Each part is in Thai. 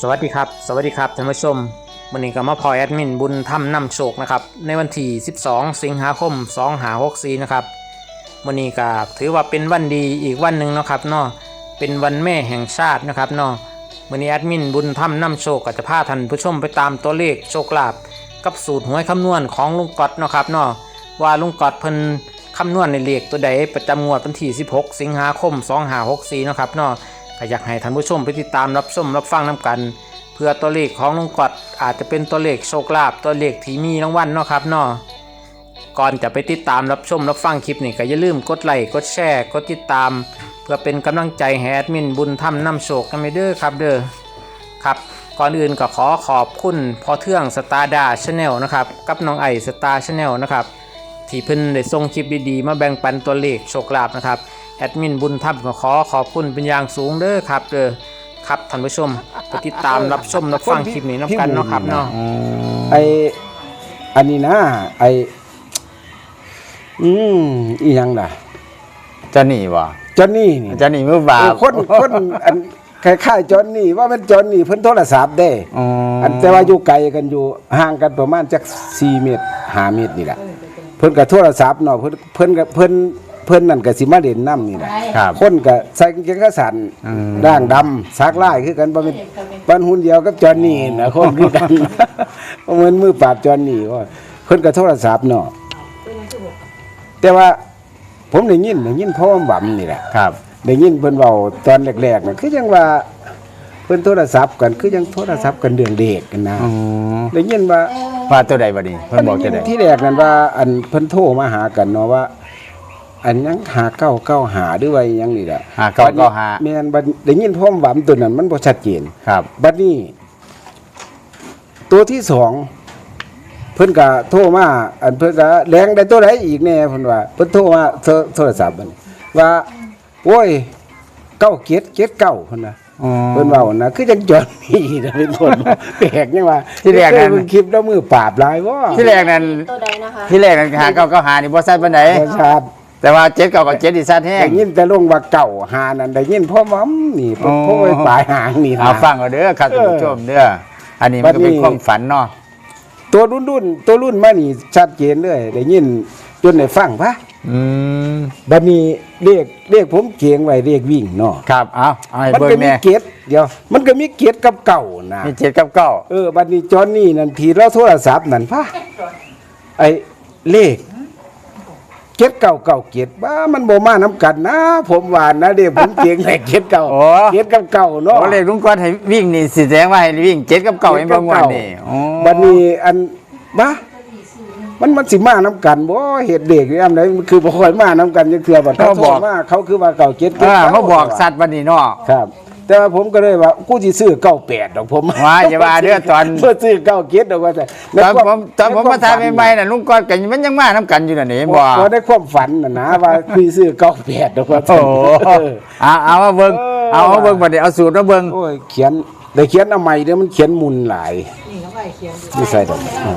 สวัสดีครับ สวัสดีครับท่านผู้ชมวันนี้ก็มาพอแอดมินบุญทำนำโชคนะครับ ในวันที่ 12 สิงหาคม2หา64 นะครับวันนี้ก็ถือว่าเป็นวันดีอีกวันหนึ่งนะครับเนาะเป็นวันแม่แห่งชาตินะครับเนาะวันนี้แอดมินบุญทำนำโชคก็จะพาท่านผู้ชมไปตามตัวเลขโชคลาภกับสูตรหวยคำนวณของลุงกอดนะครับเนาะว่าลุงกอดเพิ่นคำนวณในเลขตัวใดประจำงวดวันที่ 16 สิงหาคม2ห64 นะครับเนาะ ก็อยากให้ท่านผู้ชมไปติดตามรับชมรับฟังน้กัน เพื่อตัวเลขของลุงกอดอาจจะเป็นตัวเลขโชคลาภตัวเลขที่มีรางวัลเนาะครับเนาะก่อนจะไปติดตามรับชมรับฟังคลิปนี่ก็อย่าลืมกดไลค์กดแชร์กดติดตาม เพื่อเป็นกำลังใจให้แอดมินบุญทำนำโชคกันไปเด้อครับเด้อครับก่อนอื่นก็ขอขอบคุณพอเทื่องสตาร์ดาชาแนลนะครับกับน้องไอสตาร์ชาแนลนะครับที่เพิ่นได้ส่งคลิปดีๆ มาแบ่งปันตัวเลขโชคลาภนะครับ แอดมินบุญธรรมก็ขอขอบคุณเป็นอย่างสูงเด้อครับเด้อครับท่านผู้ชมไปติดตามรับชมรับฟังคลิปนี้น้ำกันเนาะครับเนาะไออันนี้นะไออืมอีหยังล่ะจะหนีวะจอนนี่นี่จะหนีมือบาเออปคนคนอันคล้ายๆจอนนี่ว่ามันจอนนี่เพิ่นโทรศัพท์ได้อ๋ออันแต่ว่าอยู่ไกลกันอยู่ห่างกันประมาณจัก4เมตร5เมตรนี่แหละเพิ่นก็โทรศัพท์เนาะเพิ่นเพิ่นก็เพิ่น เพิ่นนั่นก็สิมาเล่นน้ำนี่แหละครับ คนก็ใส่กางเกงขาสั้นอืม ด่างดำซักลายคือกันบ่เป็นบ้านหุ่นเดียวกับจอนนี่นะคนคือกัน เหมือนมือปราบจอนนี่ว่าเพิ่นก็โทรศัพท์เนาะแต่ว่าผมได้ยินได้ยินพ่อบ่ำนี่แหละ ครับ ได้ยินเพิ่นเว้าตอนแรกๆน่ะคือจังว่าเพิ่นโทรศัพท์กันคือยังโทรศัพท์กันเรื่องเด็กกันนะอ๋อได้ยินว่า ว่าตัวใดบัดนี้เพิ่นบอกตัวใดที่แรกนั้นว่าอันเพิ่นโทรมาหากันเนาะว่า อันยังหาเก้าเก้าหาด้วยว่าอิหยังนี่แหละหาเก้าเก้าหาแม่นบัดได้ยินพ่อมหวำตัวนั้นมันบ่ชัดเจนครับ บัดนี้ ตัวที่สองเพิ่นก็โทรมาอันเพิ่นก็แรงได้ตัวไหนอีกแน่เพิ่นว่าเพิ่นโทรมาโทรโทรศัพท์มันว่าโอ้ยเก้าเกียรติเกียรติเก้าเพิ่นน่ะอ๋อเพิ่นเว้านะคือจังจอนนี่นะเป็นคนแปลกยังว่าที่แรกนั้นเคยเบิ่งคลิปแล้วมือปราบหลายบ่ที่แรกนั้นตัวใดนะคะที่แรกนั้นหาเก้าเก้าหานี่บ่ซัดปานใดบ่ชาติ แต่ว่าเจ็ดเก้ากับเจ็ดนี่ซัดแห้งได้ยินแต่ลงว่าเก่าหานั่นได้ยินพ่อหวำนี่อ๋อพ่อไปปลายหางนี่นะ เอาฟังเอาเด้อครับท่านผู้ชมเด้ออันนี้มันก็เป็นบัดนี้ความฝันเนาะ ตัวรุ่นรุ่นๆตัวรุ่นมานี่ชัดเจนเลยได้ยินจนได้ฟังปะอืม บัดนี้เรียกเรียกผมเกียงไว้เรียกวิ่งเนาะครับ เอาเอาให้มันเบิ่งก็มีแน่เกียรติเดี๋ยว มันก็มีเกียรติกับเก่านะมีเจ็ดกับเก้า เออบัดนี้จอนนี่นั่นทีเราโทรศัพท์นั่นปะไอ้เลข เกียรติเก่าเก่าเกียรติบ้ามันบ่มาน้กันนะ ผมว่านะเดี๋ยวผมเกียงแต่เกียรติเก่าโอ้ เกียรติกับเก่าเนาะโอ้เลขลุงกวนให้วิ่งนี่สิแสดงว่าให้วิ่งเจ็ดกับเก้าเองบ่งวดนี่อ๋อบัดนี้อันบ้ามันมันสิมาน้กันบ่เหตุเด็กนี่อันไหนมันคือบ่ค่อยมาน้กันจังเทื่อบัดเขาโทรมาเขาคือว่าเก่าเกียรติเกียรอ่าติมาบอกสัตว์บัดนี้เนาะ ครับ แต่ว่าผมก็เลยว่ากูสิซื้อเก้าแปดดอกผมว่าอย่าว่าเด้อตอน เพื่อซื้อเก้าเกียรติดอกว่าแต่ตอนผมตอนผมมาทายใหม่ๆน่ะลุงกอดกันมันยังมาน้ำกันอยู่น่ะนี่บ่บ่ได้ความฝันน่ะนะว่าคุยซื้อเก้าแปดดอกว่าโอ้โหเอาเอามาเบิ่งเออเอามาเบิ่งบัดนี้เอาสูตรมาเบิ่งโอ้ยเขียนได้เขียนเอาใหม่เด้อมันเขียนมุนหลายนี่เขาไปเขียนอยู่นี่ใส่ดอกอ่า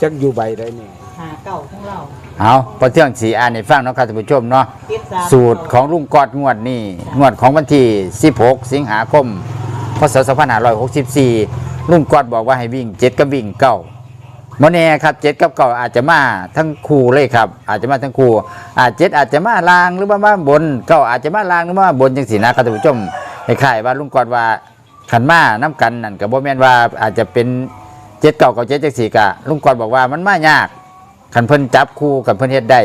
จักอยู่ใบได้นี่หาเก่าของเรา เอาพอเที่ยงสีอ่านให้ฟังเนาะครับท่านผู้ชมเนาะติดสามสูตรของลุงกอดงวดนี้งวดของวันที่ 16 สิงหาคม พศ 2564 ลุงกอดบอกว่าให้วิ่ง 7 กับวิ่งเก้าโมแน่ครับ7กับเก้าอาจจะมาทั้งคู่เลยครับ อาจจะมาทั้งคู่อาจเจ็ดอาจจะมาลางหรือว่ามาบนเก้าอาจจะมาลางหรือว่าบนจังสีนะครับท่านผู้ชมคล้ายๆว่าลุงกอดว่าขันมาน้ำกันนั่นกับโบแมนว่าอาจจะเป็นเจ็ดเก้ากับเจ็ดจังสีกะลุงกอดบอกว่ามันมายาก ขันเพิ่นจับคู่กับเพิ่นเฮ็ดได้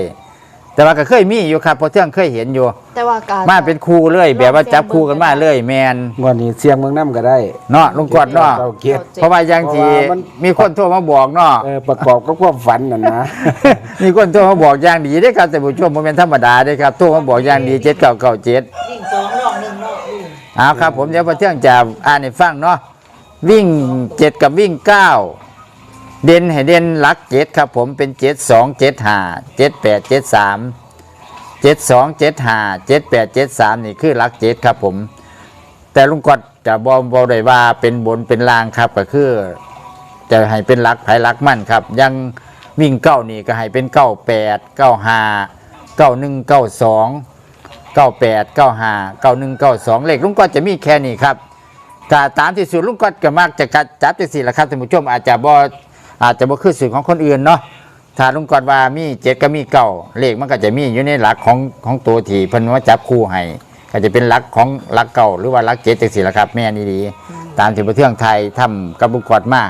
แต่ว่าก็เคยมีอยู่ครับเพราะเที่ยงเคยเห็นอยู่ แต่ว่าการ มาเป็นคู่เลยแบบว่าจับคู่กันมาเลยแมนงวดนี้เสียงเมืองน้ำก็ได้เนาะลุงกอดเนาะเก้าเกียรติ เพราะว่าอย่างที่เพราะว่ามันมีคนโทรมาบอกเนาะ เออประกอบกับความฝันน่ะนะ มีคนโทรมาบอกอย่างดีได้อครับแต่ผู้ชมมันเป็นธรรมดาได้อครับโทรมาบอกอย่างดีเจ็ดเก้าเก้าเจ็ดวิ่งสองรอบหนึ่งรอบวิ่งเอาครับ ผมเดี๋ยวพอเที่ยงจะอ่านให้ฟังเนาะวิ่งเจ็ดกับวิ่งเก้า เด่นให้เด่นลักเจ็ดครับผมเป็นเจ็ดสองเจ็ดห้าเจ็ดแปดเจ็ดสามเจ็ดสองเจ็ดห้าเจ็ดแปดเจ็ดสามนี่คือลักเจ็ดครับผม แต่ลุงกอดจะบอบอได้ว่าเป็นบนเป็นลางครับก็คือ จะให้เป็นลักไผหลักมั่นครับ ยังวิ่งเก้านี่ก็ให้เป็นเก้าแปดเก้าห้าเก้าหนึ่งเก้าสองเก้าแปดเก้าห้าเก้าหนึ่งเก้าสองเลขลุงกอดจะมีแค่นี้ครับก็ตามที่สูตรลุงก๊อตก็มักจะกัดจับจังสี่ละครับท่านผู้ชมอาจจะบอ อาจจะบ่คือสูตรของคนอื่นเนาะถ้าลุงกอตว่ามีเจ็ดก็มีเก้าเลขมันก็จะมีอยู่ในหลักของของตัวที่เพิ่นว่าจับคู่ให้ก็จะเป็นหลักของหลักเก่าหรือว่าหลักเจ็ดจังสี่ละครับแม่นี่ดี ตามที่ประเทืองไทยทำกับลุงกอตมา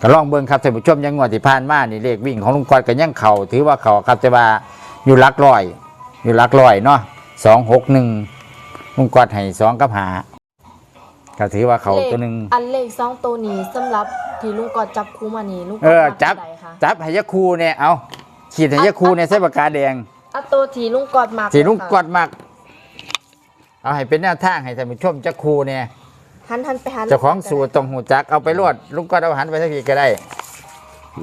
ก็ลองเบิ่งครับท่านผู้ชมยังงวดที่ผ่านมานี่เลขวิ่งของลุงกอตก็ยังเข่าถือว่าเข่าครับแต่ว่าอยู่หลักร้อย อยู่หลักร้อยเนาะสองหกหนึ่งลุงกอตให้สองกับหาก็ถือว่าเขาตัวหนึ่งอันเลขสองตัวนี้สำหรับ ที่ลุงกอดจับคู่มานี่ลุงกเออดอมักจับตัวใดคะจับไหยะคูเนี่ยเอาขีดไหยะคูเนี่ยใส่ปากกาแดงอันตัวที่ลุงกอดมักสีลุงค่ะกอดมักเอาให้เป็นแนวทางให้ท่านผู้ชมจะคูเนี่ยหันหันไปหันเจ้าของสูตรต้องหูจักเอาไปรวดลุงกอดเอาหันไปสักทีก็ได้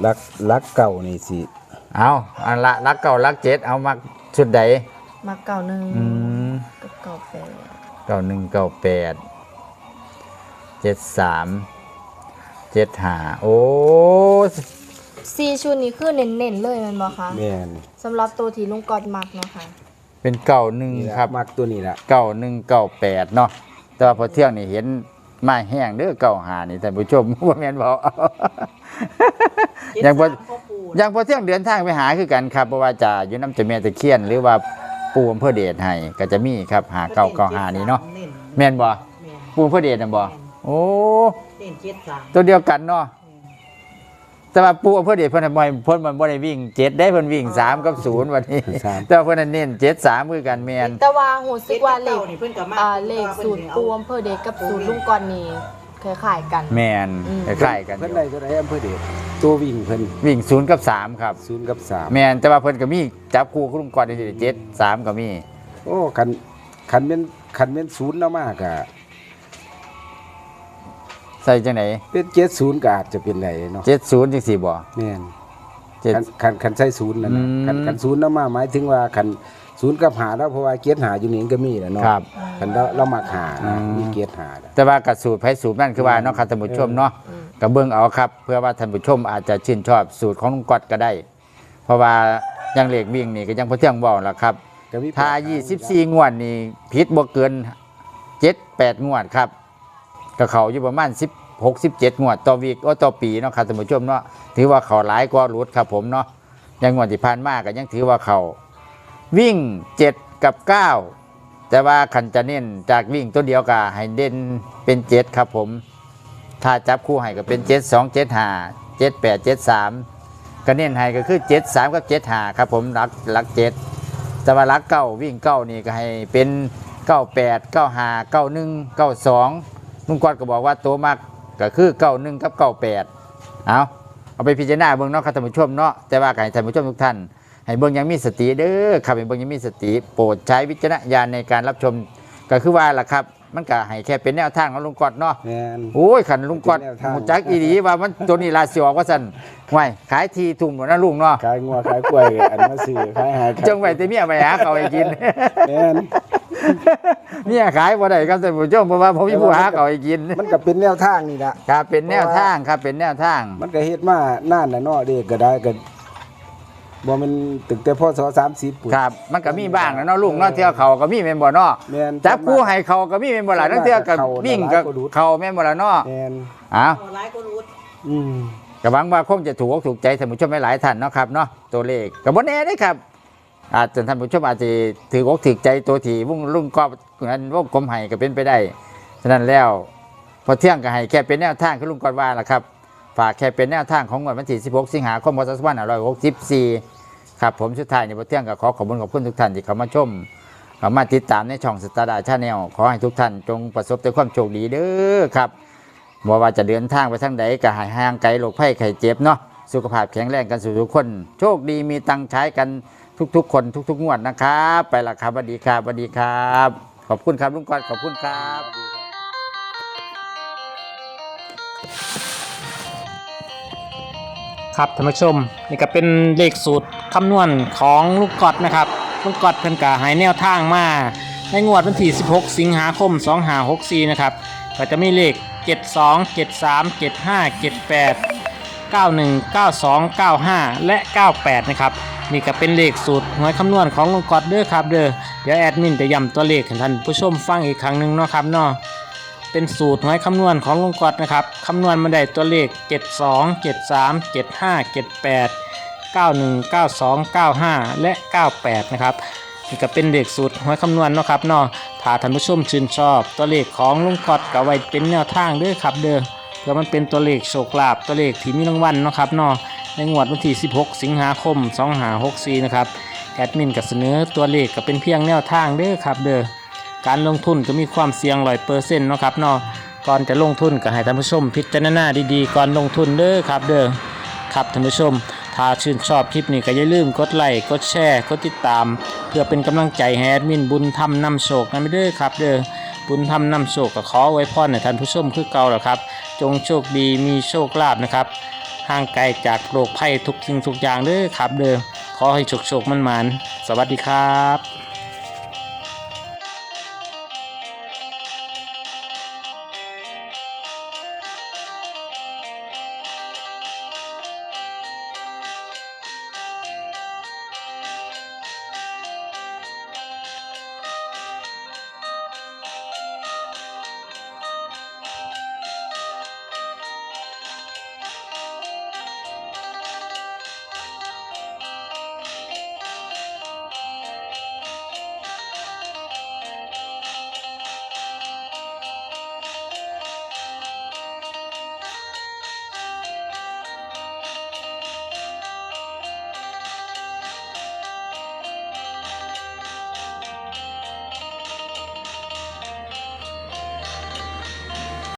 รักรักเก่านี่สิเอาอันละรักเก่ารักเจ็ดเอามักชุดใดมักเก่าหนึ่งอืมกับเก่าแปดเก้าหนึ่งเก้าแปดเจ็ดสาม เจ็ดห้าโอ้สี่ชุดนี้คือเน้นๆเลยแมันบ่คะแม่นสำหรับตัวที่ลุงกอดมักเนาะค่ะ เป็นเก้าหนึ่งนี่แหละครับมักตัวนี้ละเก้าหนึ่งเก้าแปดเนาะแต่ว่าพอเที่ยงนี่เห็นไม้แห้งเด้อเก้าหานี่ท่านผู้ชม ว่าแม่นบอกยังพอพ่อปู่ยังพอเที่ยงเดินทางไปหาคือกันครับเพราะว่าจะอยู่น้ำเจะเมียตะเคียน หรือว่าปูอำเภอเดชให้ก็จะมีครับหาเก้าเก้าหานี่เนาะเน้นแม่นบ่แม่นปูอำเภอเดชน่ะบ่โอ้ เน้นเจ็ดสามตัวเดียวกันเนาะแต่ว่าปูอำเภอเดชเพิ่นน่ะบ่ให้เพิ่นมันบ่ได้วิ่งเจ็ดได้เพิ่นวิ่งสามกับศูนย์วันนี้ สาม แต่ว่าเพิ่นน่ะเน้นเจ็ดสามคือกันแม่นแต่ว่าหูสึเจ็กดว่ากับเลเก้าขนี่เพิ่นก็มาอ่าเลขสูตรปูอำเภอเดชกับสูตรลุงกอดนี่คล้ายๆกัน แม่นอืมคล้ายๆกันอเพิ่นยู่ได้ตัวไหนอำเภอเดชตัววิ่งเพิ่นวิ่งศูนย์กับสามครับ ศูนย์กับสามแม่นแต่ว่าเพิ่นก็มีจับคู่กับลุงกอดได้เจ็ดสามก็มี โอ้คันคันเป็นคันเป็นศูนย์แล้วมากอะ ใส่จังไหนเป็นเจ็ดศูนย์ก็อาจจะเป็นไรเนาะเจ็ดศูนย์จังสี่บ่แม่นเจ็ด คันคันคันใช้ศูนย์นั่นน่ะอืมคันคันศูนย์แล้วมาหมายถึงว่าคันศูนย์กับหาแล้วเพราะว่าเกียรติหาอยู่นี่ก็มีแหละเนาะครับคันเราเรามักหานะอืม มีเกียรติหาน่ะแต่ว่ากับสูตรไผสูตรนั่นคือว่าเนาะครับท่านผู้ชมเนาะอืมก็เบิ่งเอาครับ เพื่อว่าท่านผู้ชมอาจจะชื่นชอบสูตรของลุงกอดก็ได้ เพราะว่ายังเลขวิ่งนี่ก็ยังพอเที่ยงบอกล่ะครับ ก็มีถ้า 24 งวดนี่ผิดบ่เกิน 7 8 งวดครับ ก็เขาอยู่ประมาณ 16 17งวดต่อวีก็ต่อปีเนาะครับท่านผู้ชมเนาะถือว่าเขาหลายกว่ารุดครับผมเนาะยังงวดที่ผ่านมาก็ยังถือว่าเขาวิ่ง 7 กับ 9 แต่ว่าขันจะเน้นจากวิ่งตัวเดียวกับให้เด่นเป็น 7 ครับผม ถ้าจับคู่ให้ก็เป็น 7 2 7 5 7 8 7 3ก็เน้นให้ก็คือ 7 3 กับ 7 5 ครับผมรักรัก 7 แต่ว่ารักเก้าวิ่งเก้านี่ก็ให้เป็น 98 95 91 92 ลุงกอดก็บอกว่าตัวมากก็คือเก้าหนึ่งกับเก้าแปดเอาเอาไปพิจารณาเบิ่งเนาะครับท่านผู้ชมเนาะแต่ว่าก็ให้ท่านผู้ชมทุกท่าน ให้เบิ่งอยังมีสติเด้อครับให้เบิ่งอยังมีสติ โปรดใช้วิจารณญาณในการรับชมก็คือว่าล่ะครับ มันก็ให้แค่เป็นแนวทางของลุงกอดเนาะ แม่น โอ้ยขันลุงกอดเป็นแนวทางหูจักอีดีว่ามันตัวนี้ลาสิออกว่าซั่นไว้ขายทีทุ่มหมดนะลุงเนาะขายงัวขายกล้วยอันมาซื้อขายหาขายจงไว้แต่เมียไปหาเขาให้กิน แม่น เนี่ยขายบ่ได้ครับท่านผู้ชมเพราะว่าผมมีผู้หาเขาให้กินมันก็เป็นแนวทางนี่ละครับ เป็นแนวทางครับเป็นแนวทาง มันก็เฮ็ดมานานแล้วเนาะเด็กก็ได้ก็บ่แมันตึกแต่พศ30ปุ่นครับ มันก็มีบ้างนะเนาะลุงเนาะเที่ยวเขาก็มีแม่นบ่เนาะแม่นจับคู่ให้เขาก็มีแม่นบ่ล่ะทั้งเที่ยวกับเขาวิ่งกับหลายกว่าดูดเขาแม่นบ่ล่ะเนาะแม่นอ้าวเอาหลายก็รู้อืมก็หวังว่าคงจะถูกอกถูกใจท่านผู้ชมหลายๆท่านเนาะครับเนาะตัวเลขก็บ่แน่เด้ครับ อาจจะท่านผู้ชมอาจจะถืออกถือใจตัวที่วงลุ่งก็อันวงกลมให้ก็เป็นไปได้ ฉะนั้นแล้วพอเที่ยงก็ให้แค่เป็นแนวทางคือลุงกอดว่าล่ะครับ ฝากแค่เป็นแนวทางของวันที่ 16 สิงหาคมพศ2564ครับผมสุดท้ายในพอเที่ยงก็ขอขอบคุณขอบคุณทุกท่านที่เข้ามาชมเข้ามาติดตามในช่องสตาร์ดาชาแนลขอให้ทุกท่านจงประสบแต่ความโชคดีเด้อครับบ่ว่าจะเดินทางไปทางใดก็ให้ห่างไกลโรคภัยไข้เจ็บเนาะสุขภาพแข็งแรงกันสู่ทุกคน โชคดีมีตังค์ใช้กัน ทุก ๆ คนทุก ๆ งวดนะครับ ไปละครับสวัสดีครับสวัสดีครับ ขอบคุณครับลุงกอดขอบคุณครับครับท่านผู้ชมนี่ก็เป็นเลขสูตรคำนวณของลูกกอดนะครับลูกกอดเพิ่นกะหายแนวทางมาในงวดวันที่ 16 สิงหาคม 2564 นะครับก็จะมีเลข 72 73 75 78 91 92 95 และ 98 นะครับ นี่ก็เป็นเลขสูตรหวยคำนวณของลุงกอดเด้อครับเด้อเดี๋ยวแอดมินจะย้ำตัวเลขให้ท่านผู้ชมฟังอีกครั้งหนึ่งเนาะครับเนาะเป็นสูตรหวยคำนวณของลุงกอดนะครับคำนวณมาได้ตัวเลข 72 73 75 78 91 92 95 และ 98 นะครับนี่ก็เป็นเด็กสูตรหวยคำนวณเนาะครับเนาะถ้าท่านผู้ชมชื่นชอบ ตัวเลขของลุงกอดก็ไว้เป็นแนวทางเด้อครับเด้อเพื่อมันเป็นตัวเลขโชคลาภตัวเลขที่มีรางวัลเนาะครับเนาะ ในงวดวันที่ 16 สิงหาคม 2564 นะครับ แอดมินก็เสนอตัวเลขก็เป็นเพียงแนวทางเด้อครับเด้อ การลงทุนก็มีความเสี่ยงร้อยเปอร์เซ็นต์นะครับเนาะ ก่อนจะลงทุนก็ให้ท่านผู้ชมพิจารณาดีๆ ก่อนลงทุนเด้อครับเด้อ ครับท่านผู้ชม ถ้าชื่นชอบคลิปนี้ก็อย่าลืมกดไลค์ กดแชร์ กดติดตาม เพื่อเป็นกำลังใจให้แอดมินบุญทำนำโชคกันไปเด้อครับเด้อบุญทำนำโชคก็ขอไว้พรให้ท่านผู้ชมคือเก่าแหละครับ จงโชคดีมีโชคลาภนะครับ ห่างไกลจากโรคภัยทุกสิ่งทุกอย่างเด้อครับ เด้อขอให้โชคๆมันมันๆสวัสดีครับ